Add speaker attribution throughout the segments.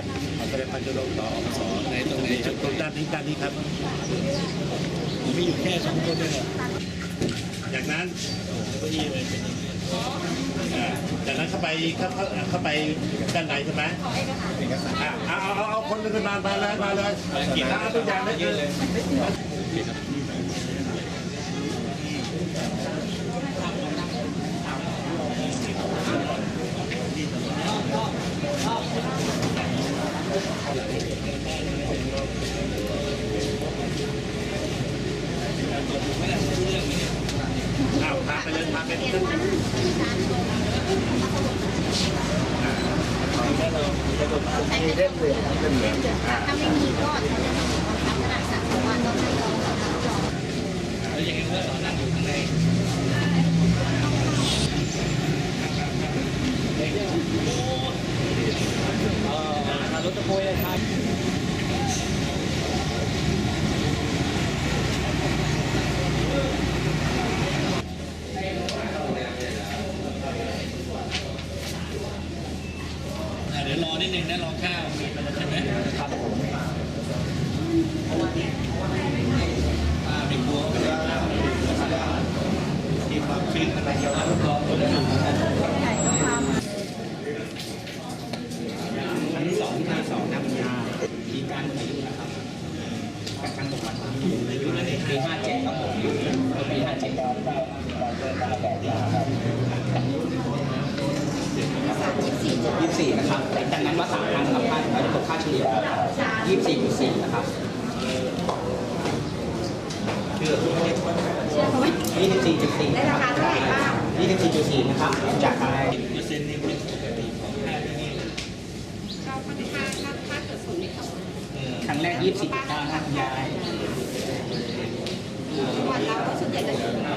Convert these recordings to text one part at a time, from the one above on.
Speaker 1: ครับขอแสดงความจงรัต่ออ
Speaker 2: สในตรงนี้
Speaker 1: จุดตรงด้
Speaker 2: าน
Speaker 1: นี้ด้านนี้ครับผมมีอยู่แค่สองคนเอ
Speaker 2: งจากนั้นจากนั้นเข้าไปเข้าเข้าไปด้านในใช่ไหมเอาเอาเอาคนขึ้นมามาเลยมาเลยกี่ล้าตัวอย่างเลย
Speaker 3: มีเล่มเหลือเล่มเหลืองถ้าไม่มีก็เขาจะมีลักษณะสัตว์ว่าต้องให้ลองกับเขาลอง
Speaker 1: แล้วยังไงเมื่อตอนนั่งอยู่ข้างในเอ่อรถตะโพยครับ ดี๋ยวรอนิดนึงนะรอข้าวใช่ไหมครับผมป้าไม่กลัวที่ความชื้นอะไรเยอะรอคนอยู่อันสองที่สองน้ำยาทีการอายุนะครับกับการตกวันปีห้าเจ็ดครับผมปีห้าเจ็ด ยี่สิบสี่นะครับจากนั้นว่าสามครั้งนะครับค่าเราจะตกค่าเฉลี่ยยี่สิบสี่จุดสี่นะครับเชื่อ
Speaker 3: เชื่อเขาไหม
Speaker 1: ยี่สิบสี่จุดสี่
Speaker 3: ได้ราคาเท่าไหร่บ้าง
Speaker 1: ยี่สิบสี่จุดสี่นะครับ จากอะไรเปอร์เซ็นต์นี่เป็นปกติของแพทย์ที่นี่
Speaker 3: ก็ค่อนข้างถ้าถ้าเกิดฝนไม่ตก
Speaker 1: ครั้งแรกยี่สิบสี่จุดเก้านะคุณยาย
Speaker 3: วันเราก็ส่วนใหญ่จะอยู่ห้า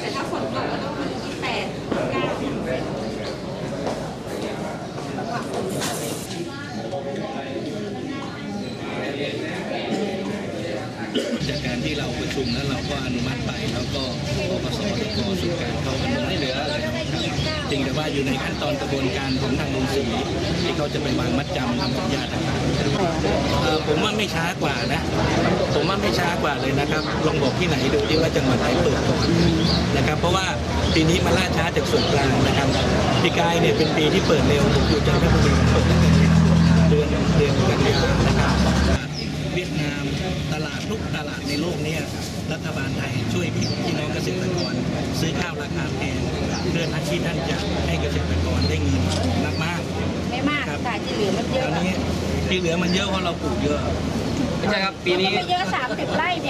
Speaker 3: แต่ถ้าฝนตกก็ต้องที่แปดเก้า
Speaker 1: จากการที่เรา ประชุมแล้วเราก็อนุมัติไปแล้วก็ปปสแล้วก็ส่วนกางเขาก็ไม่เหลืออะไรครับจริงแต่ว่าอยู่ในขั้นตอนกระบวนการของทางโรงสีที่เขาจะไปวางมัดจำทำสัญญาต่างๆผมว่าไม่ช้ากว่านะ ผมว่าไม่ช้ากว่าเลยนะครับ ลองบอกที่ไหนดูที่ว่าจังหวัดไหนเปิดก่อนนะครับ เพราะว่าปีนี้มันล่าช้าจากส่วนกลางนะครับปีกายเนี่ยเป็นปีที่เปิดเร็วผมอยู่จันทบุรีเปิดตั้งแต่เดือนเดือนกันยายนนะครับ เวียดนาม ตลาดทุกตลาดในโลกเนี้รัฐบาลไทยช่วยพี่น้องเกษตรกร ซื้อข้าวราคาแพงเพื่อที่ท่านจะให้เกษตรกรได้เงินมาก
Speaker 3: ไม่มากค่ะที่เหลือมันเย
Speaker 1: ๆ
Speaker 3: อะ
Speaker 1: ตอนนี้ที่เหลือมันเยอะเพราะเราปลูกเยอะ
Speaker 4: ไม่ใช่ครับปีนี้
Speaker 3: ไม่เยอะสามสิบไร่เนี่ย